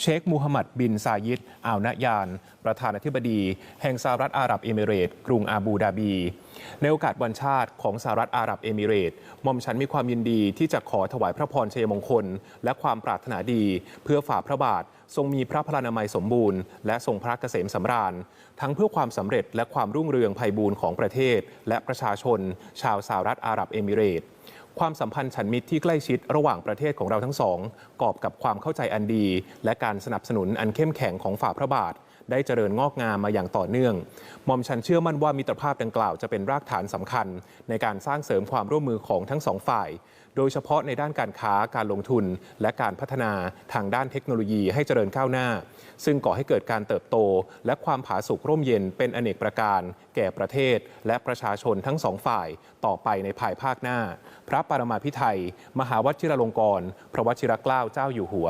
เชคมูฮัมหมัดบินซายิดอัลนายาน ประธานาธิบดี แห่งสหรัฐอาหรับเอมิเรตส์กรุงอาบูดาบี ในโอกาสวันชาติของสหรัฐอาหรับเอมิเรตส์หม่อมฉันมีความยินดีที่จะขอถวายพระพรชัยมงคล และความปรารถนาดี เพื่อฝ่าพระบาททรงมีพระพลานามัยสมบูรณ์และทรงพระเกษมสำราญ ทั้งเพื่อความสำเร็จและความรุ่งเรืองไพบูรณ์ของประเทศ และประชาชน ชาวสหรัฐอาหรับเอมิเรตส์ ความสัมพันธ์ฉันมิตรที่ใกล้ชิดระหว่างประเทศของเราทั้งสองกอบกับความเข้าใจอันดี และการสนับสนุนอันเข้มแข็งของฝ่าพระบาท ได้เจริญงอกงามมาอย่างต่อเนื่องมอมฉันเชื่อมั่นว่ามิตรภาพดังกล่าวจะเป็นรากฐานสำคัญ ในการสร้างเสริมความร่วมมือของทั้งสองฝ่าย โดยเฉพาะในด้านการค้าการลงทุน และการพัฒนาทางด้านเทคโนโลยีให้เจริญก้าวหน้า ซึ่งก่อให้เกิดการเติบโต และความผาสุกร่มเย็นเป็นอเนกประการ แก่ประเทศ และประชาชนทั้งสองฝ่ายต่อไปในภายภาคหน้าพระปรมาภิไธยมหาวชิรลงกร พระวชิรเกล้าเจ้าอยู่หัว